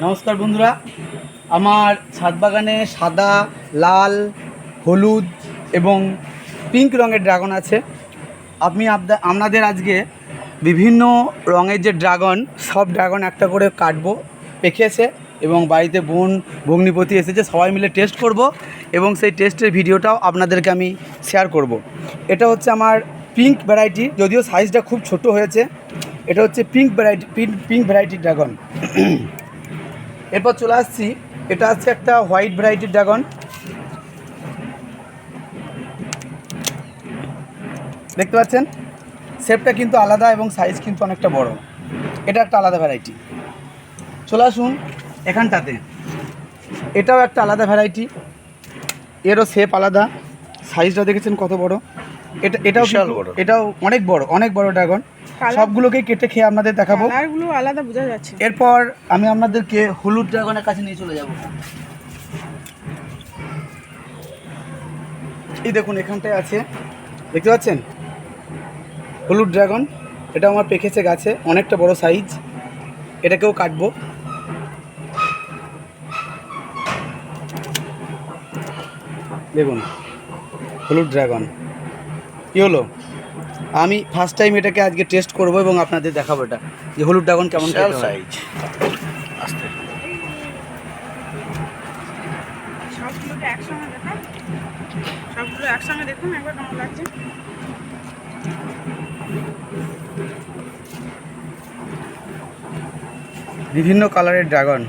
নমস্কার বন্ধুরা। আমার ছাদ বাগানে সাদা, লাল, হলুদ এবং পিঙ্ক রঙের ড্রাগন আছে। আপনি আপদা- আপনাদের আজকে বিভিন্ন রঙের যে ড্রাগন সব ড্রাগন একটা করে কাটবো, পেকেছে এবং বাড়িতে বোন, ভগ্নিপতি এসেছে, সবাই মিলে টেস্ট করব এবং সেই টেস্টের ভিডিওটাও আপনাদেরকে আমি শেয়ার করব। এটা হচ্ছে আমার পিঙ্ক ভ্যারাইটি যদিও সাইজটা খুব ছোট হয়েছে। এটা হচ্ছে পিঙ্ক ভ্যারাইটি পিঙ্ক পিঙ্ক ভ্যারাইটির ড্রাগন এরপর চলে আসছি, এটা হচ্ছে একটা হোয়াইট ভ্যারাইটির ড্রাগন দেখতে পাচ্ছেন? শেপটা কিন্তু আলাদা এবং সাইজ কিন্তু অনেকটা বড়। এটা একটা আলাদা ভ্যারাইটি চলে আসুন এখানটাতে। এটাও একটা আলাদা ভ্যারাইটি এরও শেপ আলাদা। সাইজটা দেখেছেন কত বড়? এটা এটাও বিশাল বড়। এটাও অনেক বড় অনেক বড় ড্রাগন। কালার- সবগুলোকেই কেটে খেয়ে আপনাদের দেখাবো। কালারগুলো আলাদা বোঝা যাচ্ছে। এরপর আমি আপনাদেরকে হলুদ ড্রাগনের কাছে নিয়ে চলে যাব। এই দেখুন এখানটায় আছে। দেখতে পাচ্ছেন? হলুদ ড্রাগন এটা আমার পেকেছে গাছে অনেকটা বড় সাইজ। এটাকেও কাটবো। দেখুন হলুদ ড্রাগন। কী হলো? আমি ফার্স্ট টাইম এটাকে আজকে টেস্ট করব এবং আপনাদের দেখাবো এটা। যে হলুদ ড্রাগন কেমন খেতে হয়। সাইজ আস্তে। সবগুলোকে একসঙ্গে দেখান সবগুলো একসঙ্গে দেখুন একবার কেমন লাগছে। বিভিন্ন কালারের ড্রাগন।